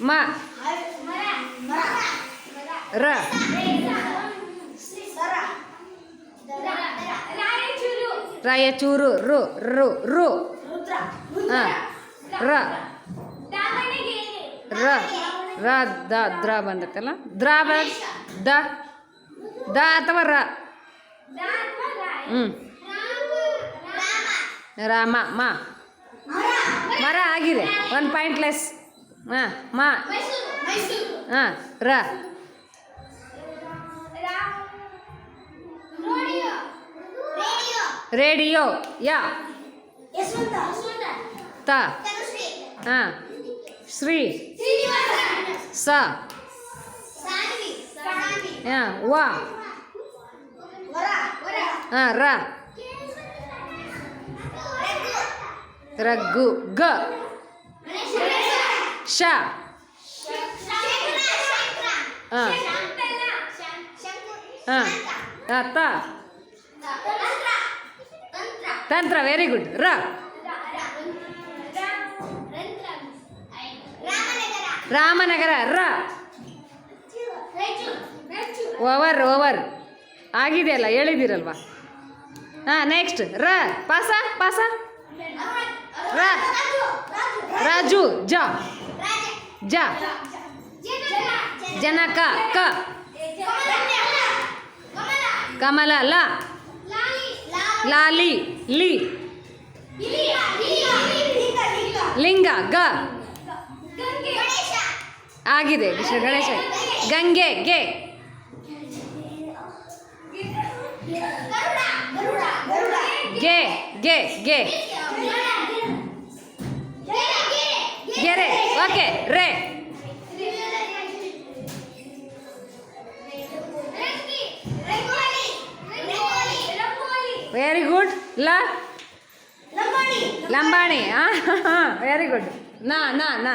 ಮ. ರ. ರಾಯಚೂರು, ರು ರು ರು. ರ. ರ. ರ, ದ, ದ್ರ ಬಂದತ್ತಲ್ಲ? ದ್ರ ಬ, ದ. ದ ಅಥವಾ ರ? ಹ್ಞೂ ರಾಮ, ಮ. ಮರ ಆಗಿದೆ. ಒನ್ ಪಾಯಿಂಟ್ ಲೆಸ್ ಹಾಂ ಮ ಹಾಂ ರ ರೇಡಿಯೋ ಯ ತ ಹಾಂ ಶ್ರೀ ಸ ಹಾಂ ವ ಹಾಂ ರ ರಗ್ಗು ಗ ಶ. ಹಾಂ. ಹಾಂ. ತ. ತಂತ್ರ ವೆರಿ ಗುಡ್ ರ. ರಾಮನಗರ, ರ. Over over. ಆಗಿದೆಯಲ್ಲ ಹೇಳಿದಿರಲ್ವಾ ಹಾಂ ನೆಕ್ಸ್ಟ್ ರ. ಪಾಸ ಪಾಸ. ರಾಜು, ಜ. ಜ. ಜನಕ, ಕ. ಕಮಲ, ಲ. ಲಾಲಿ, ಲಿ. ಲಿಂಗ, ಗ. ಆಗಿದೆ ಗಣೇಶ. ಗಂಗೆ, ಗೆ. ಗೆ ಗೆ ಗೆ. ಗೆರೆ ಓಕೆ ರೇ ವೆರಿ ಗುಡ್ ಲ ಲಂಬಾಣಿ ಹಾಂ ಹಾಂ ವೆರಿ ಗುಡ್ ನಾ ನಾ ನಾ